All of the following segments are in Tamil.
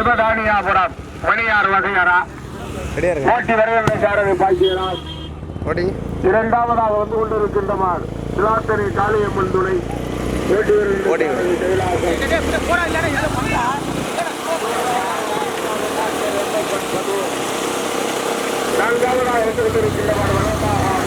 சிவதானியாபுரம் மணியார் வகையரா போட்டி வருகின்றக்காரரை பாய்ச்சியரா இரண்டாவதாக வந்து கொண்டிருக்கின்ற மாடு சிலாத்தனை காளியம்மன் துணை. போட்டி நான்காவதாக இருந்து கொண்டிருக்கின்ற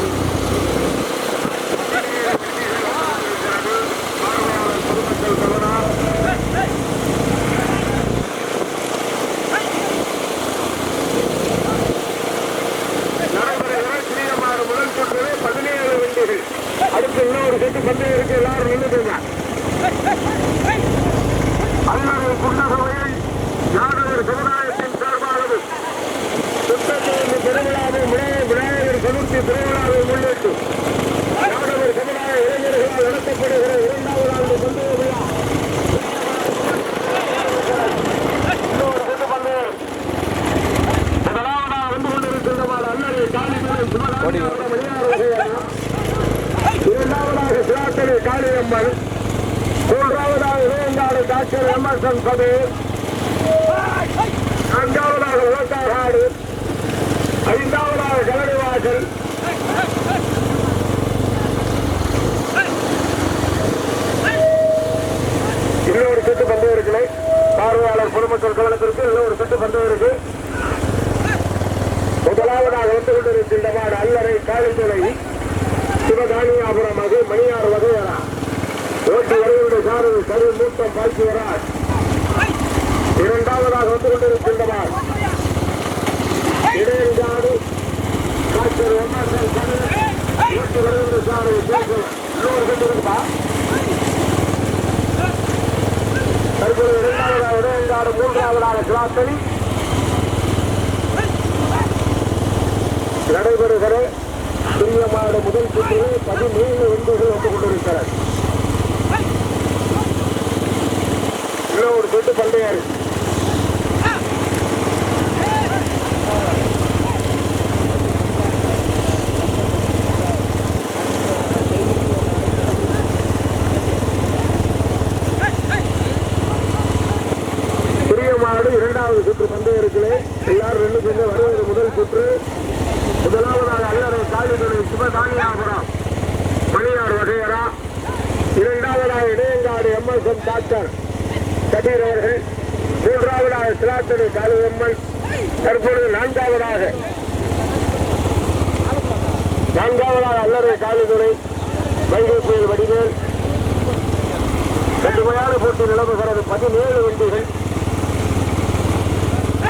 நாமக்கல் கோலத்திற்கு ஒரு செட்டு பந்து இருக்கு. முதலாவதாக வந்து கொண்டிருக்கின்ற மாடு அல்லறை காலித்துறை சிவகானியாபுரம் வகை மணியார் வகையரா. ஓட்டு வருவதை சாரு சரு மூத்தம் பாய்ச்சுவரா இரண்டாவதாக வந்து கொண்டிருக்கின்ற மாடு காய்ச்சல் ஒன்றாம் ஓட்டு வருவதை சாரு இன்னொரு மாடு மூன்றாவதாக கிளாத்தலி நடைபெறுகிற சிறிய மாடு முதல் சுற்றில் பதினேழு விந்துகள் வந்து கொண்டிருக்கிறார் இன்னும் ஒரு சொட்டு பண்டையா மூன்றாவதாக காளியம்மன். தற்பொழுது நான்காவதாக. நான்காவதாக அல்லறை காளிதுறை வைகை புயல் வடிவேல் கடுமையான போட்டி நிலவுகிறது. பதினேழு வண்டிகள்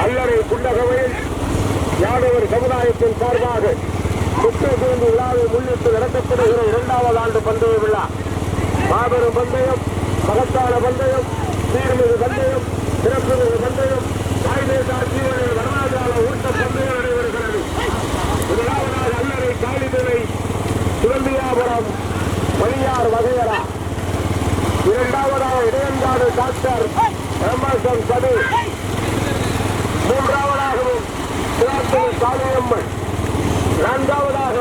அல்லறை குண்டகவையில் யாதவர் சமுதாயத்தின் சார்பாக குற்றத்தூண்டு விழாவை முன்னிட்டு நடத்தப்படுகிற இரண்டாவது ஆண்டு பந்தய விழா. மாபெரும் பந்தயம் மகத்தான பந்தயம் சீர்மிகு பந்தயம் சிறப்புமிகு பந்தயம் சுரந்தியாபுரம் மணியார் வகையரா இரண்டாவதாக இடையன்பாடு டாக்டர் எம்எஸ்எம் சது மூன்றாவதாகவும் சிலாத்தல் சாமியம்மன் நான்காவதாக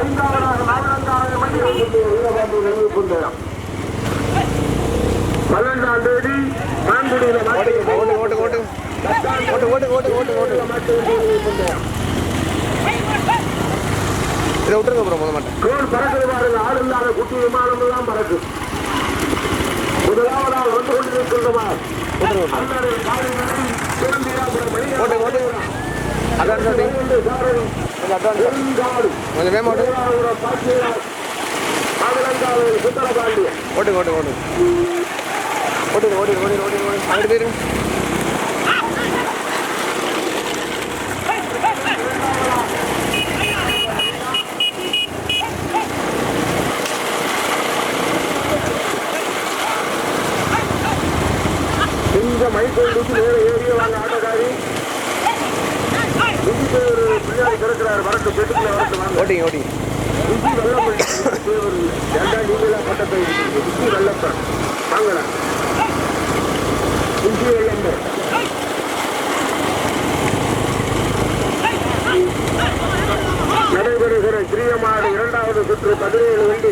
ஐந்தாவதாக உள்ளவாசி நினைவு கொண்டார் பன்னெண்டாம் தேதி மான்குடியில் இதை விட்டுருங்க அப்புறம் முதல் மாட்டேன் கோல் பறக்குது பாருங்க ஆள் இல்லாத குட்டி விமானம் தான் பறக்கு முதலாவதாக வந்து கொண்டு இருக்கின்றமா அதான் கொஞ்சம் வேமாட்டு ஓட்டு ஓட்டு ஓட்டு ஓட்டு ஓட்டு ஓட்டு ஓட்டு ஓட்டு போயிருங்க இந்த மைக்கோல் நேர ஏறிய வாங்க ஆட்டக்காரி. ஒரு பிள்ளையார் திறக்கிறார் வரட்டு பெட்டுக்குள்ள வரட்டு வாங்க ஓட்டிங்க ஓட்டிங்க விஜி பட்டத்தை உப்பு வெள்ளப்பன் வாங்கலாம் உப்பு வெள்ளம்பன் நடைபெறுகிற கிரியமான இரண்டாவது சுற்று பதினேழு வண்டி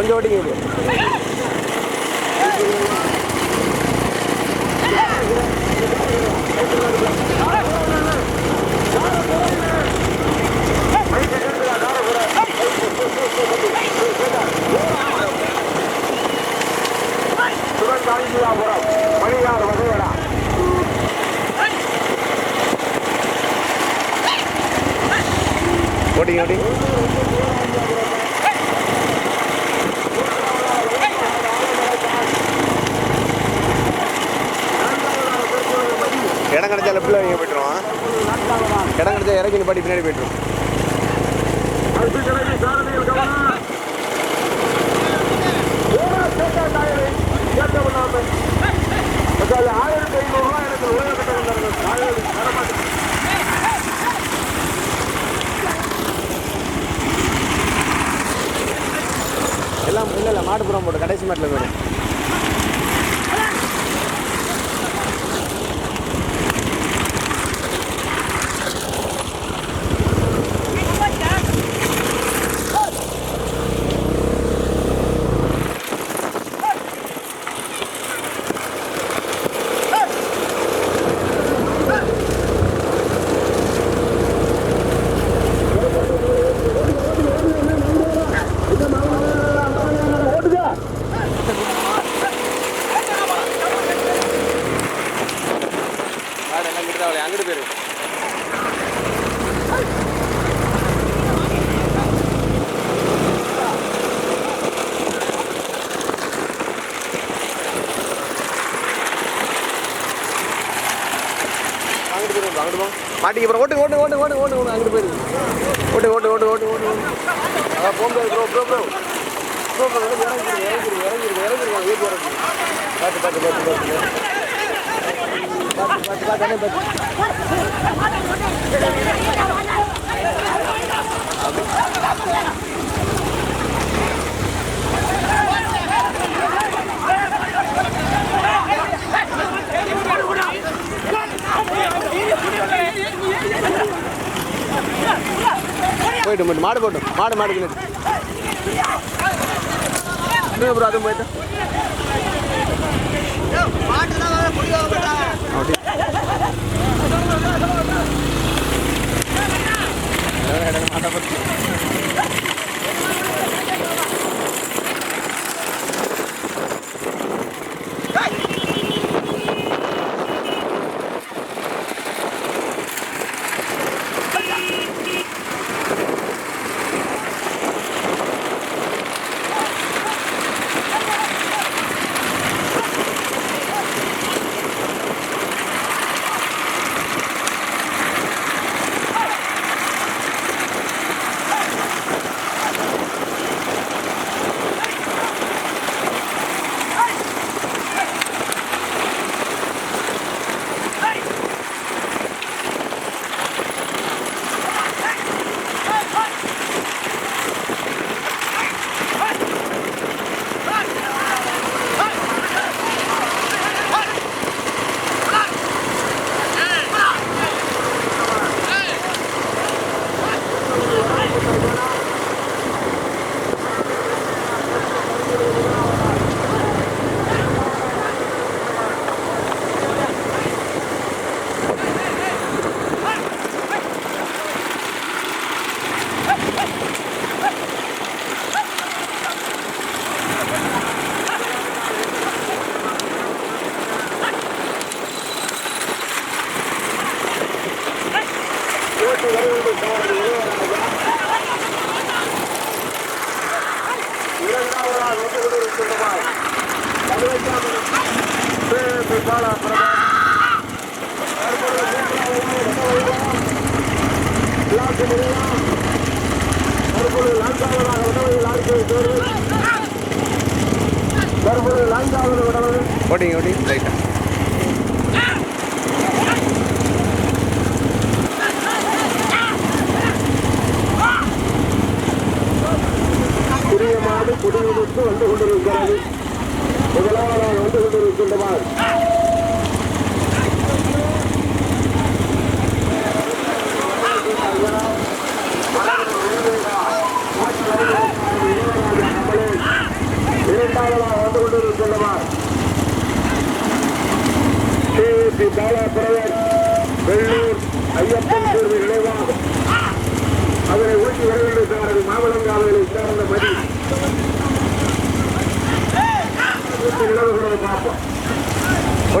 கொஞ்சம் ஓட்டிங்க இது. மணியார் வகையடா ஓட்டிங்க ஓட்டிங்க. இடம் கிடைச்சா லெஃப்டில் இங்கே போய்ட்டுருவான். இடம் கிடைச்சா இறக்கி நிப்பாட்டி பின்னாடி போய்ட்டுருவோம் அடுத்த ஆயிரத்தி எனக்கு தரமாட்டேன் எல்லாம் இல்லை இல்லை மாட்டுப்புறம் போட்டு கடைசி மாட்டில் போயிடும் மாடு எல்லாம் கிட்ட தான் அங்கிட்டு போயிடும் அங்கிட்டு அங்கிட்டு மாட்டிக்கு அப்புறம் ஓட்டு ஓட்டு ஓட்டு ஓட்டு ஓட்டு ஓட்டு அங்கிட்டு போயிருக்கு ஓட்டு ஓட்டு ஓட்டு ஓட்டு ஓட்டு ஓட்டு அதான் போகும்போது bro bro bro bro bro இறங்கிருக்கு இறங்கிருக்கு இறங்கிருக்கு இறங்கிருக்கு வீட்டு இறங்கி பார்த்து பார்த்து பார்த்து பார்த்து பார்த்து பார்த்து பார்த்து பார்த்து பார்த்து போயிட்டு மட்டும். மாடு போட்டும் மாடு மாடு பின்னாடி ப்ரோ அதுவும் போயிட்டு? அப்படி. மாட்டை பற்றி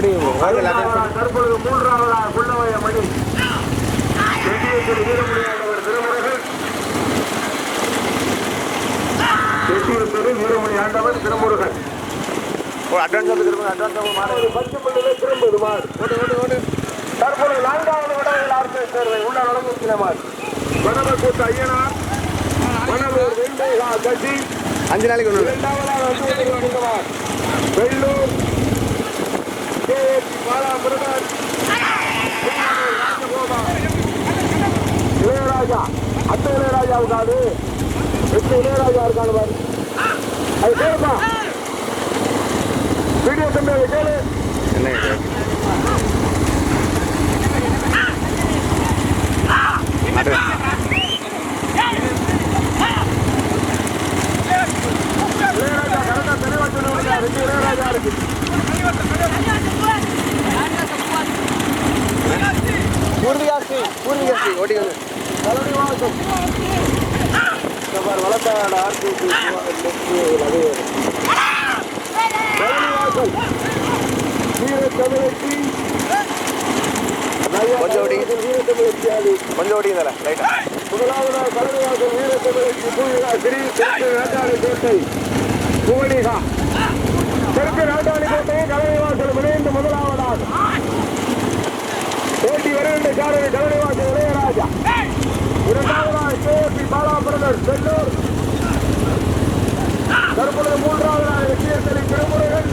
லாட்டா. தற்பொழுது மூன்றாவதா குள்ளவய மணி. வீரமணி ஆண்டவர் திருமுருகன். அட்வான்ஸ் அட்வான்ஸ் மாடு பத்து மணிலே திரும்புது மாடு ஓடு ஓடு ஓடு. தற்பொழுது நான்காவது விடவில் ஆர்த்த சேர்வை உள்ள நடந்து மாடு வனமக்கூத்து ஐயனார். மணலூர் வெண்டைகா கட்சி. அஞ்சு நாளைக்கு இரண்டாவதாக வெள்ளூர் கேஎஸ் பாலா இளையராஜா அந்த இளையராஜாவுக்கு அது எட்டு இளையராஜா இருக்காது பாரு அது கேளுப்பா வீடியோ தம்பி கேளு என்ன இது? மாடு இளையராஜா கரெக்டா தெளிவா சொல்லுவாங்க ரெண்டு இளையராஜா இருக்கு பூர்விகாஸ்ரீ பூர்விகாஸ்ரீ ஓடி வந்து கலடி வாசம் இந்த பாரு வளர்த்தாட ஆர்டி வாசல் வீர தமிழச்சி கொஞ்சம் ஓடி. வீர தமிழச்சி முதலாவதாக கலனிவாசல் வீர தமிழச்சி பூவிகா ஸ்ரீ தெற்கு நாட்டாளி கோட்டை புவனிகா தெற்கு நாட்டாளி கோட்டை கலனிவாசல் விளைந்து முதலாவதாக போட்டி வருகின்ற இளையராஜா இரண்டாவதாக கேஎஸ்பி செல்லூர் தற்பொழுது மூன்றாவதாக திருமுருகன்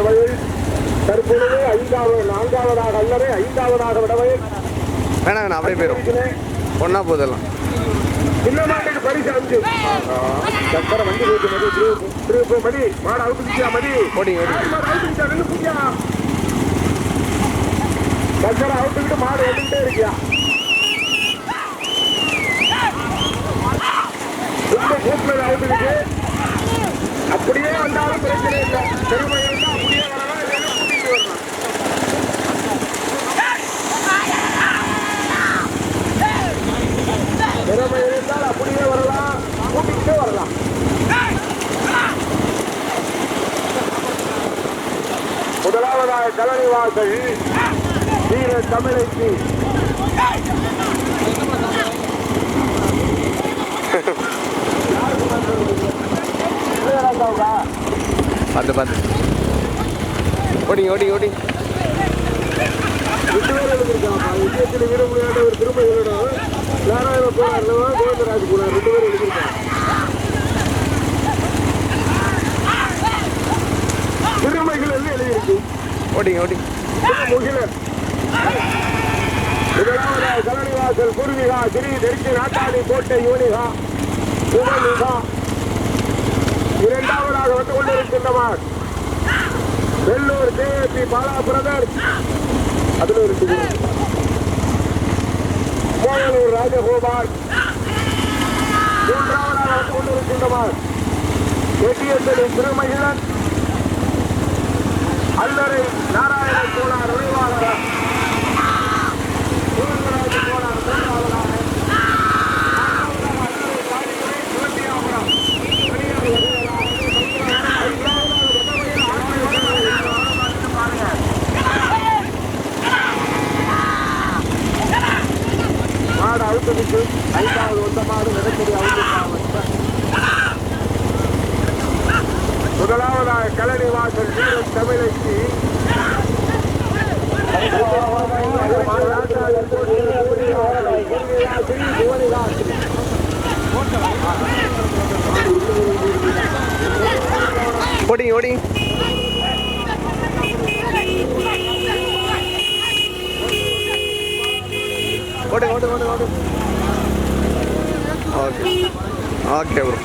வடவயல் தற்பொழுது ஐந்தாவது நான்காவதாக அல்லறை ஐந்தாவதாக வடவயல் வேணாம் வேணாம் அப்படியே போயிடும் ஒன்றா போதெல்லாம் இந்த மாட்டுக்கு பரிசு அஞ்சு. சக்கர வண்டி போச்சு மதி திருப்பு மதி மாடு அவுத்துக்கியா மதி. ஓடி அவுத்துக்கிட்டா சக்கர அவுத்துக்கிட்டு மாடு வந்துகிட்டே இருக்கியா? அந்த பேரும் எழுதியிருக்காங்க திருமைகள் என்று எழுதியிருக்கு ஓடிங்க ஓடி. முகிலன் கலனிவாசல் குருவிகா ஸ்ரீ தெற்கு நாட்டாளி கோட்டை யோனிகா புகழிகா இரண்டாவதாக வந்து கொண்டிருக்கின்றவர் வெள்ளூர் கேஎப்பி பாலா பிரதர் அதில் இருக்கு மோகனூர் ராஜகோபால். மூன்றாவதாக வந்து கொண்டிருக்கின்றவர் எட்டியத்தலின் திருமகிழன். அல்லரை நாராயண கோளார் உரிவாளர் கோவிந்தராஜ கோளார் மூன்றாவதாக மாடு அழுத்தத்துக்கு ஐந்தாவது வந்த மாடு நிலக்கரி அழுத்த முதலாவதாக கலனி வாசல் வீரன் தமிழைக்கு ஓடிங்க ஓடிங்க ஓடு ஓடு ஓடு ஓடு ஓகே ஓகே ப்ரோ